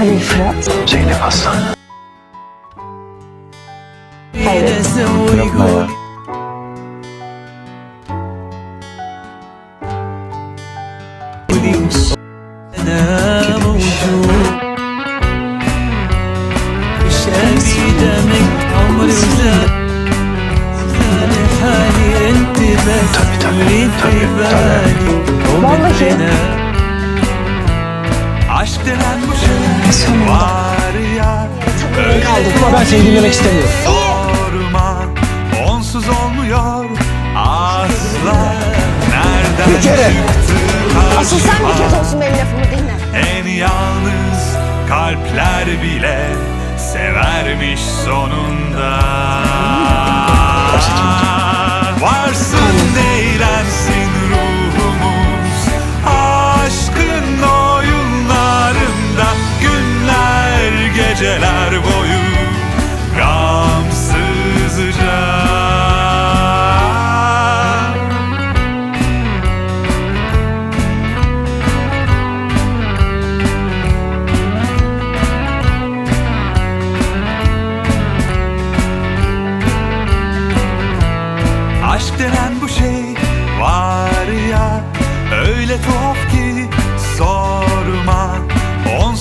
Halil Fırat. Zeynep Aslan. Evet. Yapma ya. Tabii tabii. Tabii tabii. Vallahi. Aşk denen bu şey Ama ben seni dinlemek istemiyorum. Sorma onsuz olmuyor asla Nereden Bir kere. Asıl sen bir kez olsun benim lafımı dinle. En yalnız kalpler bile severmiş sonunda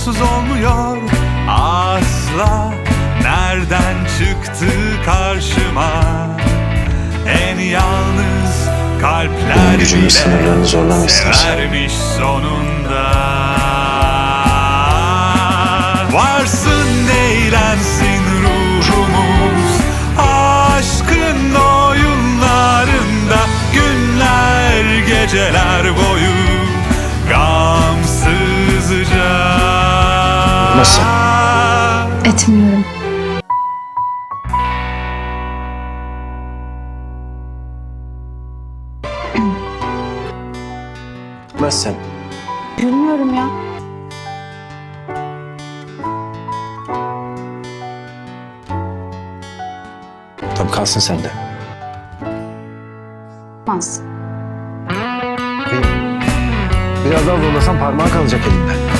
Onsuz olmuyor. Asla Nereden çıktı karşıma? En yalnız kalpler bile. Severmiş sonunda. Varsın eğlensin ruhumuz. Aşkın oyunlarında Günler geceler boyu Nasıl? Etmiyorum. Gitmezsen. Bilmiyorum ya. Tabii kalsın sende. Olmaz. Biraz daha zorlasan parmağın kalacak elinde.